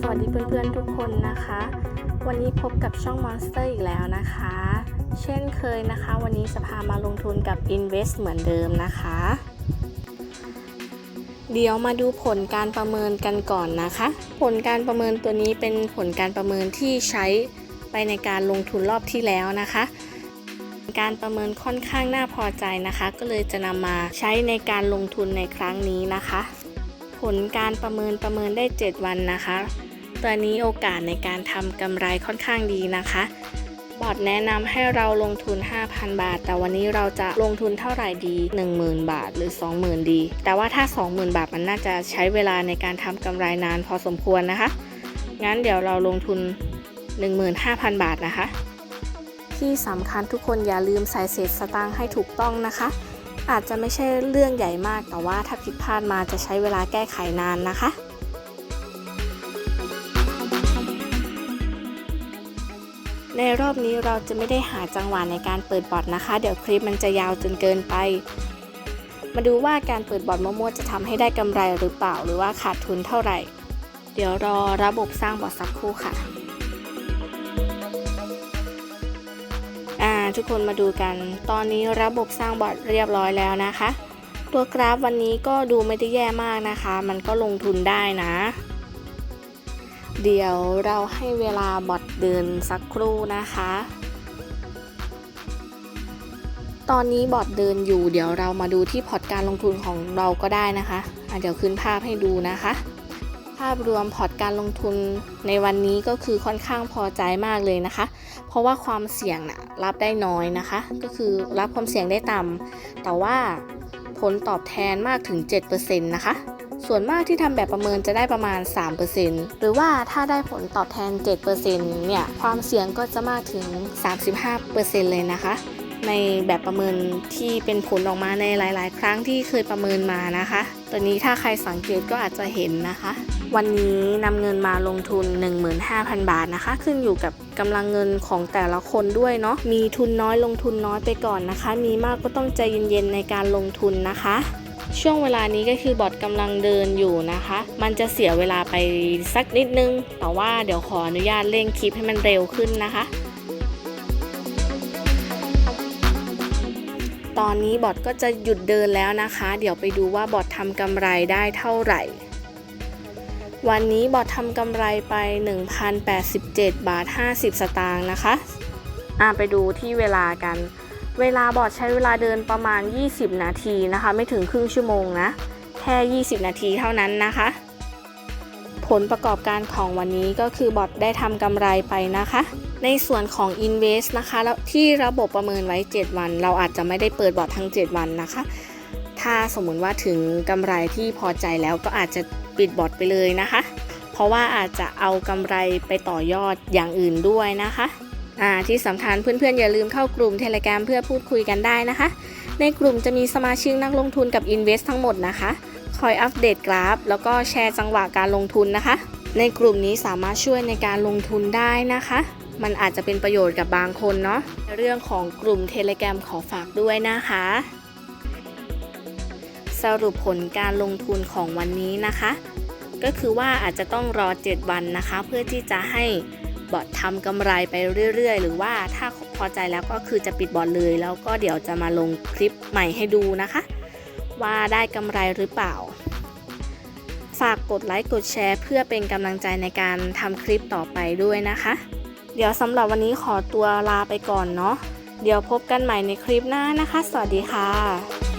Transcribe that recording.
สวัสดีเพื่อนๆทุกคนนะคะ วันนี้พบกับช่อง Monster อีกแล้วนะคะ เช่นเคยนะคะ วันนี้จะพามาลงทุนกับ Invest เหมือนเดิมนะคะ เดี๋ยวมาดูผลการประเมินกันก่อนนะคะ ผลการประเมินตัวนี้เป็นผลการประเมินที่ใช้ไปในการลงทุนรอบที่แล้วนะคะการประเมินค่อนข้างน่าพอใจนะคะ ก็เลยจะนำมาใช้ในการลงทุนในครั้งนี้นะคะ ลการประเมินประเมินได้ 7 วันนะคะ ตัวนี้โอกาสในการทำกำไรค่อนข้างดีนะคะ บอร์ดแนะนำให้เราลงทุน 5,000 บาท แต่วันนี้เราจะลงทุนเท่าไหร่ดี 10,000 บาทหรือ 20,000 ดี แต่ว่าถ้า 20,000 บาทมันน่าจะใช้เวลาในการทำกำไรนานพอสมควรนะคะ งั้นเดี๋ยวเราลงทุน 15,000 บาทนะคะ ที่สำคัญทุกคนอย่าลืมใส่เศษสตางค์ให้ถูกต้องนะคะ อาจจะไม่ใช่เรื่องใหญ่มากแต่ว่าถ้าผิดพลาดมาจะใช้เวลาแก้ไขนานนะคะในรอบนี้เราจะไม่ได้หาจังหวะในการเปิดบอทนะคะ เดี๋ยวคลิปมันจะยาวจนเกินไป มาดูว่าการเปิดบอทมั่วๆจะทำให้ได้กำไรหรือเปล่าหรือว่าขาดทุนเท่าไหร่ เดี๋ยวรอระบบสร้างบอทสักครู่ค่ะ ทุกคนมาดูกัน ตอนนี้ระบบสร้างบอทเรียบร้อยแล้วนะคะ ตัวกราฟวันนี้ก็ดูไม่ได้แย่มากนะคะ มันก็ลงทุนได้นะ เดี๋ยวเราให้เวลาบอทเดินสักครู่นะคะ ตอนนี้บอทเดินอยู่ เดี๋ยวเรามาดูที่พอร์ตการลงทุนของเราก็ได้นะคะะเดี๋ยวขึ้นภาพให้ดูนะคะ ภาพรวมพอร์ตการลงทุนในวันนี้ก็คือค่อนข้างพอใจมากเลยนะคะ เพราะว่าความเสี่ยงนะรับได้น้อยนะคะ ก็คือรับความเสี่ยงได้ต่ำแต่ว่าผลตอบแทนมากถึง 7%นะคะ ส่วนมากที่ทำแบบประเมินจะได้ประมาณ 3%หรือว่าถ้าได้ผลตอบแทน 7%เนี่ย ความเสี่ยงก็จะมากถึง 35%เลยนะคะ ในแบบประเมินที่เป็นผลออกมาในหลาย ๆ ครั้งที่เคยประเมินมานะคะ ตัวนี้ถ้าใครสังเกตก็อาจจะเห็นนะคะ วันนี้นำเงินมาลงทุน 15,000 บาทนะคะ ขึ้นอยู่กับกำลังเงินของแต่ละคนด้วยเนาะ มีทุนน้อยลงทุนน้อยไปก่อนนะคะ มีมากก็ต้องใจเย็น ๆ ในการลงทุนนะคะช่วงเวลานี้ก็คือบอทกำลังเดินอยู่นะคะ มันจะเสียเวลาไปสักนิดนึง แต่ว่าเดี๋ยวขออนุญาตเร่งคลิปให้มันเร็วขึ้นนะคะ ตอนนี้บอทก็จะหยุดเดินแล้วนะคะ เดี๋ยวไปดูว่าบอททำกำไรได้เท่าไหร่ วันนี้บอททำกำไรไป 1,087 บาท 50 สตางค์นะคะอ่าไปดูที่เวลากัน เวลาบอทใช้เวลาเดินประมาณ 20 นาทีนะคะ ไม่ถึงครึ่งชั่วโมงนะ แค่ 20 นาทีเท่านั้นนะคะ ผลประกอบการของวันนี้ก็คือบอทได้ทำกำไรไปนะคะ ในส่วนของ Invest นะคะแล้วที่ระบบประเมินไว้ 7 วัน เราอาจจะไม่ได้เปิดบอททั้ง 7 วันนะคะ ถ้าสมมุติว่าถึงกำไรที่พอใจแล้วก็อาจจะปิดบอทไปเลยนะคะ เพราะว่าอาจจะเอากำไรไปต่อยอดอย่างอื่นด้วยนะคะอ่าที่สำคัญเพื่อนๆ อย่าลืมเข้ากลุ่ม Telegram เพื่อพูดคุยกันได้นะคะ ในกลุ่มจะมีสมาชิกนักลงทุนกับ Invest ทั้งหมดนะคะ คอยอัปเดตกราฟ แล้วก็แชร์จังหวะการลงทุนนะคะ ในกลุ่มนี้สามารถช่วยในการลงทุนได้นะคะ มันอาจจะเป็นประโยชน์กับบางคนเนาะเรื่องของกลุ่ม Telegram ขอฝากด้วยนะคะ สรุปผลการลงทุนของวันนี้นะคะ ก็คือว่าอาจจะต้องรอ 7 วันนะคะ เพื่อที่จะให้บอททำกำไรไปเรื่อย ๆ หรือว่าถ้าพอใจแล้วก็คือจะปิดบอทเลย แล้วก็เดี๋ยวจะมาลงคลิปใหม่ให้ดูนะคะ ว่าได้กำไรหรือเปล่า ฝากกดไลค์กดแชร์ เพื่อเป็นกำลังใจในการทำคลิปต่อไปด้วยนะคะ เดี๋ยวสำหรับวันนี้ขอตัวลาไปก่อนเนาะเดี๋ยวพบกันใหม่ในคลิปหน้านะคะ สวัสดีค่ะ